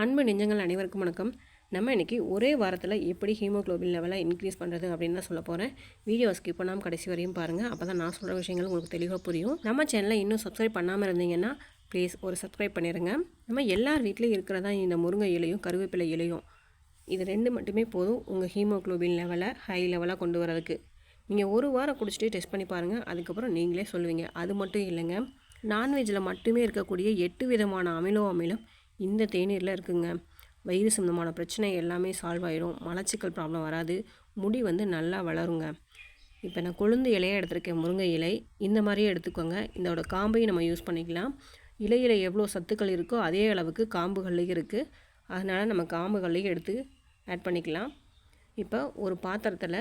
அன்பு நெஞ்சங்கள் அனைவருக்கும் வணக்கம். நம்ம இன்றைக்கி ஒரே வாரத்தில் எப்படி ஹீமோக்ளோபின் லெவலை இன்க்ரீஸ் பண்ணுறது அப்படின்னு தான் சொல்ல போகிறேன் வீடியோ ஸ்கிப் பண்ணாமல் கடைசி வரையும் பாருங்கள் அப்போ தான் நான் சொல்கிற விஷயங்கள் உங்களுக்கு தெளிவாக புரியும். நம்ம சேனலை இன்னும் சப்ஸ்கிரைப் பண்ணாமல் இருந்தீங்கன்னா ப்ளீஸ் ஒரு சப்ஸ்கிரைப் பண்ணிடுங்க நம்ம எல்லார் வீட்லேயும் இருக்கிறதா இந்த முருங்கை இலையும் கருவேப்பிலை இலையும் இது ரெண்டு மட்டுமே போதும் உங்கள் ஹீமோக்ளோபின் லெவலை ஹை லெவலாக கொண்டு வரதுக்கு. நீங்கள் ஒரு வாரம் குடிச்சிட்டு டெஸ்ட் பண்ணி பாருங்கள் அதுக்கப்புறம் நீங்களே சொல்லுவீங்க. அது மட்டும் இல்லைங்க. நான்வெஜ்ஜில் மட்டுமே இருக்கக்கூடிய எட்டு விதமான அமிலோ அமிலம் இந்த தேநீரில் இருக்குங்க. வயிறு சம்மந்தமான பிரச்சனை எல்லாமே சால்வ் ஆயிடும். மலச்சிக்கல் ப்ராப்ளம் வராது. முடி வந்து நல்லா வளருங்க. இப்போ நான் கொழுந்து இலையாக எடுத்திருக்கேன் முருங்கை இலை. இந்த மாதிரியே எடுத்துக்கோங்க. இதோட காம்பையும் நம்ம யூஸ் பண்ணிக்கலாம். இலையில் எவ்வளோ சத்துக்கள் இருக்கோ அதே அளவுக்கு காம்புகள்லேயும் இருக்குது அதனால் நம்ம காம்புகள்லேயும் எடுத்து ஆட் பண்ணிக்கலாம். இப்போ ஒரு பாத்திரத்தில்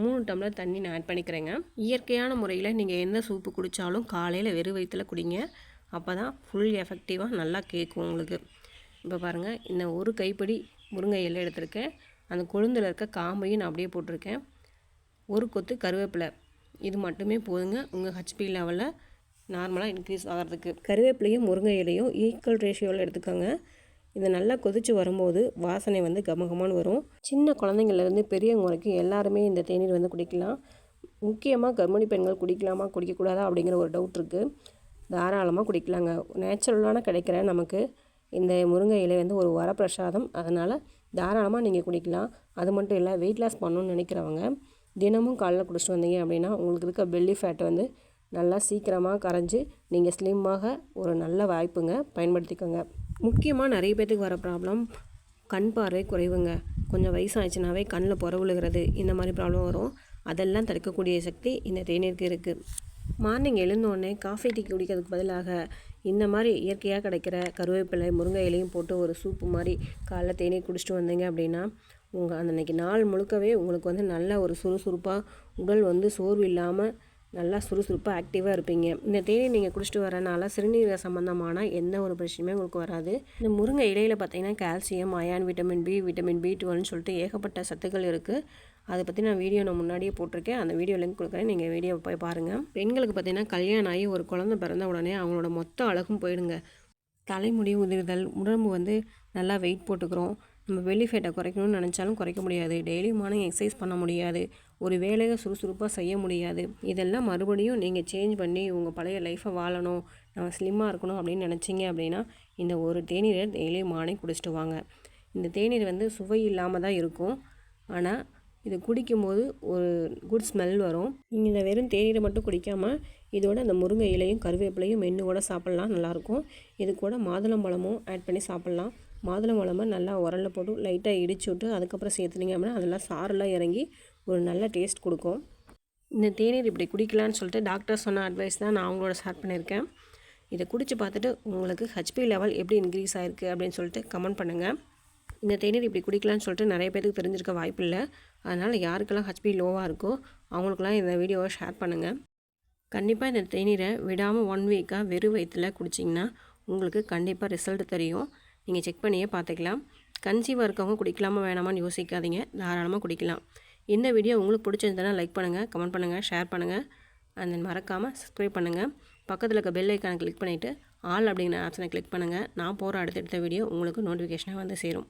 மூணு டம்ளர் தண்ணி நான் ஆட் பண்ணிக்கிறேங்க. இயற்கையான முறையில் நீங்கள் எந்த சூப்பு குடித்தாலும் காலையில் வெறும் வயிற்றில் குடிங்க. அப்போ தான் ஃபுல் எஃபெக்டிவாக நல்லா கேட்கும் உங்களுக்கு. இப்போ பாருங்கள் இந்த ஒரு கைப்படி முருங்கை இலை எடுத்திருக்கேன். அந்த கொழுந்தில் இருக்க காம்பையும் நான் அப்படியே போட்டிருக்கேன். ஒரு கொத்து கருவேப்பிலை. இது மட்டுமே போதுங்க. உங்கள் ஹச்பி லெவலில் நார்மலாக இன்க்ரீஸ் ஆகிறதுக்கு. கருவேப்பிலையும் முருங்கை இலையும் ஈக்குவல் ரேஷியோவில் எடுத்துக்கோங்க. இது நல்லா கொதித்து வரும்போது வாசனை வந்து கமகமானு வரும். சின்ன குழந்தைங்கள்லேருந்து பெரியவங்க வரைக்கும் எல்லாருமே இந்த தேநீர் வந்து குடிக்கலாம். முக்கியமாக கர்ப்பிணி பெண்கள் குடிக்கலாமா குடிக்கக்கூடாதா அப்படிங்கிற ஒரு டவுட் இருக்குது தாராளமாக குடிக்கலாங்க. நேச்சுரலான கிடைக்கிற நமக்கு இந்த முருங்கை இலை வந்து ஒரு வரப்பிரசாதம். அதனால் தாராளமாக நீங்கள் குடிக்கலாம். அது மட்டும் இல்லை வெயிட் லாஸ் பண்ணணும்னு நினைக்கிறவங்க தினமும் காலைல குடிச்சிட்டு வந்தீங்க அப்படின்னா உங்களுக்கு இருக்க பெல்லி ஃபேட் வந்து நல்லா சீக்கிரமாக கரைஞ்சி நீங்கள் ஸ்லிம்மாக ஒரு நல்ல வாய்ப்புங்க. பயன்படுத்திக்கோங்க. முக்கியமாக நிறைய பேர்த்துக்கு வர ப்ராப்ளம் கண் பார்வை குறைவுங்க. கொஞ்சம் வயசாகிடுச்சுனாவே கண்ணில் புறவுழுகிறது இந்த மாதிரி ப்ராப்ளம் வரும். அதெல்லாம் தடுக்கக்கூடிய சக்தி இந்த தேநீருக்கு இருக்குது மார்னிங் எழுந்தோடனே காஃபி டீ குடிக்கிறதுக்கு பதிலாக இந்த மாதிரி இயற்கையாக கிடைக்கிற கருவேப்பிலை முருங்கை இலையும் போட்டு ஒரு சூப்பு மாதிரி காலைல தேநீர் குடிச்சிட்டு வந்தீங்க அப்படின்னா உங்கள் அன்றைக்கி நாள் முழுக்கவே உங்களுக்கு வந்து நல்ல ஒரு சுறுசுறுப்பாக உடல் வந்து சோர்வு இல்லாமல் நல்லா சுறுசுறுப்பாக ஆக்டிவாக இருப்பீங்க. இந்த தேநீர் நீங்கள் குடிச்சிட்டு வரனால சிறுநீரக சம்மந்தமான எந்த ஒரு பிரச்சனையுமே உங்களுக்கு வராது. இந்த முருங்கை இலையில் பார்த்தீங்கன்னா calcium iron vitamin B vitamin B டுவெல்னு சொல்லிட்டு ஏகப்பட்ட சத்துக்கள் இருக்குது அதை பற்றி நான் வீடியோ நான் முன்னாடியே போட்டிருக்கேன். அந்த வீடியோ லிங்க் கொடுக்குறேன். நீங்கள் வீடியோ போய் பாருங்கள் பெண்களுக்கு பார்த்தீங்கன்னா கல்யாணம் ஆகி ஒரு குழந்தை பிறந்த உடனே அவங்களோட மொத்த அழகும் போயிடுங்க. தலைமுடி உதிர்தல் உடம்பு வந்து நல்லா வெயிட் போட்டுக்கிறோம். நம்ம வெளி ஃபேட்டை குறைக்கணும்னு நினச்சாலும் குறைக்க முடியாது. டெய்லி மார்னிங் எக்ஸசைஸ் பண்ண முடியாது. ஒரு வேலையை சுறுசுறுப்பாக செய்ய முடியாது. இதெல்லாம் மறுபடியும் நீங்கள் சேஞ்ச் பண்ணி உங்கள் பழைய லைஃப்பை வாழணும். நம்ம ஸ்லிம்மாக இருக்கணும் அப்படின்னு நினச்சிங்க அப்படின்னா இந்த ஒரு தேநீரை டெய்லி மார்னிங் குடிச்சிட்டு வாங்க. இந்த தேநீர் வந்து சுவை இல்லாமல் தான் இருக்கும். ஆனால் இது குடிக்கும்போது ஒரு குட் ஸ்மெல் வரும். நீங்கள் இந்த வெறும் தேநீரை மட்டும் குடிக்காமல் இதோட அந்த முருங்கை இலையும் கருவேப்பிலையும் மென்று கூட சாப்பிட்லாம் நல்லாயிருக்கும். இது கூட மாதுளம்பழமும் ஆட் பண்ணி சாப்பிட்லாம். மாதுளம்பழமும் நல்லா உரலில் போட்டு லைட்டாக இடிச்சு விட்டு அதுக்கப்புறம் சேர்த்துனீங்க அப்படின்னா அதெல்லாம் சாரெல்லாம் இறங்கி ஒரு நல்ல டேஸ்ட் கொடுக்கும். இந்த தேநீர் இப்படி குடிக்கலான்னு சொல்லிட்டு டாக்டர் சொன்ன அட்வைஸ் தான் நான் அவங்களோட ஸ்டார்ட் பண்ணியிருக்கேன். இதை குடித்து பார்த்துட்டு உங்களுக்கு ஹெச்பி லெவல் எப்படி இன்க்ரீஸ் ஆகிருக்கு அப்படின்னு சொல்லிட்டு கமெண்ட் பண்ணுங்கள் இந்த தேநீர் இப்படி குடிக்கலான்னு சொல்லிட்டு நிறைய பேருக்கு தெரிஞ்சிருக்க வாய்ப்பு இல்லை அதனால் யாருக்கெல்லாம் ஹெச்பி லோவாக இருக்கோ அவங்களுக்கெல்லாம் இந்த வீடியோவை ஷேர் பண்ணுங்கள் கண்டிப்பாக இந்த தேநீரை விடாமல் ஒன் வீக்காக வெறும் வயிற்றில் குடிச்சிங்கன்னா உங்களுக்கு கண்டிப்பாக ரிசல்ட் தெரியும். நீங்கள் செக் பண்ணியே பார்த்துக்கலாம். கன்சீவாக இருக்கவங்க குடிக்கலாமா வேணாமான்னு யோசிக்காதீங்க. தாராளமாக குடிக்கலாம். இந்த வீடியோ உங்களுக்கு பிடிச்சிருந்தனா லைக் பண்ணுங்கள் கமெண்ட் பண்ணுங்கள் ஷேர் பண்ணுங்கள் அண்ட் தென் மறக்காமல் சப்ஸ்கிரைப் பண்ணுங்கள் பக்கத்தில் இருக்க பெல் ஐக்கானை கிளிக் பண்ணிவிட்டு ஆல் அப்படிங்கிற ஆப்ஷனை கிளிக் பண்ணுங்கள் நான் போகிற அடுத்தடுத்த வீடியோ உங்களுக்கு நோட்டிஃபிகேஷனாக வந்து சேரும்.